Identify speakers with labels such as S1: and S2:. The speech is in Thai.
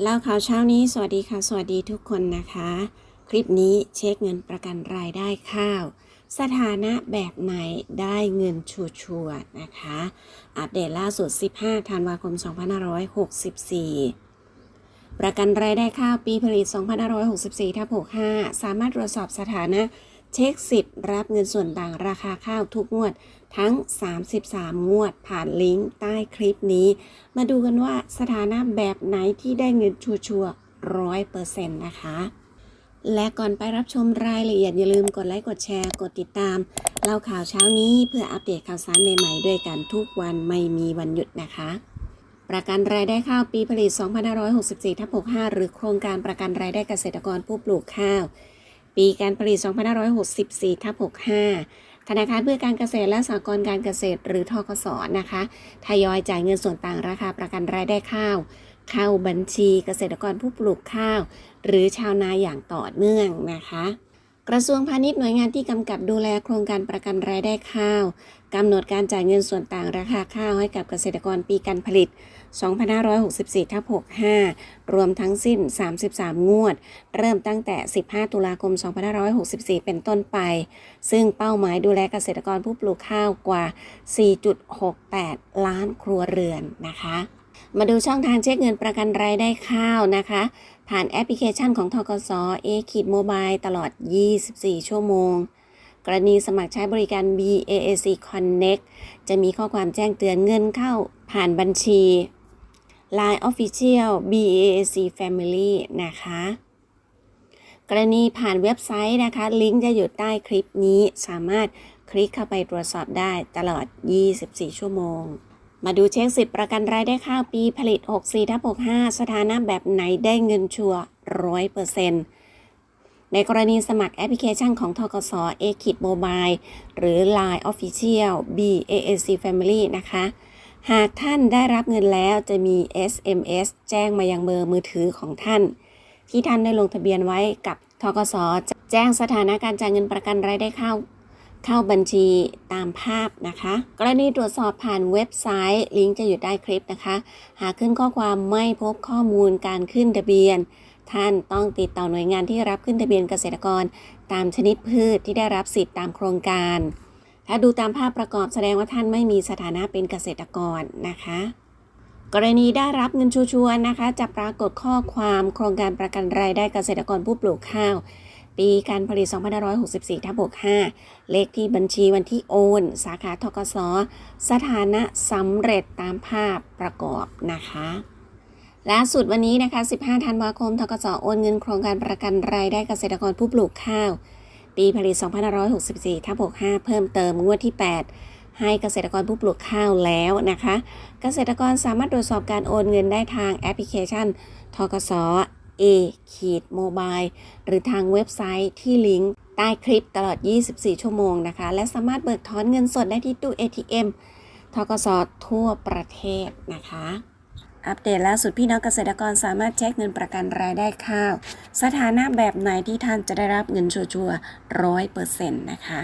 S1: เล่าข่าวเช้านี้ สวัสดีค่ะ สวัสดีทุกคนนะคะ คลิปนี้เช็คเงินประกันรายได้ข้าว สถานะแบบไหนได้เงินชัวร์นะคะ อัปเดตล่าสุด 15 ธันวาคม 2564 ประกันรายได้ข้าวปีผลิต 2564ทับ65 สามารถตรวจสอบสถานะ เช็คสิทธิ์รับเงินส่วนต่างราคาข้าวทุกงวดทั้ง 33 งวดผ่านลิงก์ใต้คลิปนี้ มาดูกันว่าสถานะแบบไหนที่ได้เงินชัวร์ร้อยเปอร์เซ็นต์นะคะ และก่อนไปรับชมรายละเอียดอย่าลืมกดไลค์ กดแชร์ กดติดตาม เล่าข่าวเช้านี้เพื่ออัปเดตข่าวสารใหม่ๆด้วยกันทุกวันไม่มีวันหยุดนะคะ ประกันรายได้ข้าวปีผลิต 2564ทับ65 หรือโครงการประกันรายได้เกษตรกรผู้ปลูกข้าว ปีการผลิต 2564ทับ65 ธนาคารเพื่อการเกษตรและสหกรณ์การเกษตร หรือทกสนะคะ ทยอยจ่ายเงินส่วนต่างราคาประกันรายได้ข้าว เข้าบัญชีเกษตรกรผู้ปลูกข้าว หรือชาวนาอย่างต่อเนื่องนะคะ กระทรวงพาณิชย์หน่วยงานที่กำกับดูแลโครงการประกันรายได้ข้าวกำหนดการจ่ายเงินส่วนต่างราคาข้าวให้กับเกษตรกรปีการผลิต 2564ทับ65 รวมทั้งสิ้น 33 งวด เริ่มตั้งแต่ 15 ตุลาคม 2564 เป็นต้นไป ซึ่งเป้าหมายดูแลเกษตรกรผู้ปลูกข้าวกว่า 4.68 ล้านครัวเรือนนะคะ มาดูช่องทางเช็คเงินประกันรายได้ข้าวนะคะ ผ่านแอปพลิเคชันของทกส A ขีดโมบายตลอด 24 ชั่วโมง กรณีสมัครใช้บริการ BAAC Connect จะมีข้อความแจ้งเตือนเงินเข้าผ่านบัญชี Line Official BAAC Family นะคะ กรณีผ่านเว็บไซต์นะคะ ลิงก์จะอยู่ใต้คลิปนี้สามารถคลิกเข้าไปตรวจสอบได้ตลอด 24 ชั่วโมง มาดูเช็คสิทธิ์ประกันรายได้ข้าวปีผลิต 64ทับ65 สถานะแบบไหนได้เงินชัวร้อยเปอร์เซ็นต์ในกรณีสมัครแอปพลิเคชันของทกส A คิดโมบายหรือ Line Official BAAC Family นะคะ หากท่านได้รับเงินแล้วจะมี SMS แจ้งมายังเบอร์มือถือของท่าน ที่ท่านได้ลงทะเบียนไว้กับทกสแจ้งสถานะการจ่ายเงินประกันรายได้ข้าว เข้าบัญชีตามภาพนะคะ กรณีตรวจสอบผ่านเว็บไซต์ ลิงก์จะอยู่ใต้คลิปนะคะ หากขึ้นข้อความไม่พบข้อมูลการขึ้นทะเบียน ท่านต้องติดต่อหน่วยงานที่รับขึ้นทะเบียนเกษตรกร ตามชนิดพืชที่ได้รับสิทธิ์ตามโครงการ ถ้าดูตามภาพประกอบแสดงว่าท่านไม่มีสถานะเป็นเกษตรกรนะคะกรณีได้รับเงินชัวร์ๆนะคะ จะปรากฏข้อความโครงการประกันรายได้เกษตรกรผู้ปลูกข้าว ปีการผลิต 2564ทับ65 เลขที่บัญชีวันที่โอน สาขาทกสสถานะสำเร็จตามภาพประกอบนะคะล่าสุดวันนี้นะคะ 15 ธันวาคม ทกสโอนเงินโครงการประกันรายได้เกษตรกรผู้ปลูกข้าว ปีผลิต 2564ทับ65 เพิ่มเติมงวดที่ 8 ให้เกษตรกรผู้ปลูกข้าวแล้วนะคะ เกษตรกรสามารถตรวจสอบการโอนเงินได้ทางแอปพลิเคชัน ทกส A ขีดโมบายหรือทางเว็บไซต์ที่ลิงก์ใต้คลิปตลอด 24 ชั่วโมงนะคะ และสามารถเบิกถอนเงินสดได้ที่ตู้ ATM ทกสทั่วประเทศนะคะ อัปเดตล่าสุดพี่น้องเกษตรกรสามารถเช็คเงินประกันรายได้ข้าว สถานะแบบไหนที่ท่านจะได้รับเงินชัวร์ร้อยเปอร์เซ็นต์นะคะ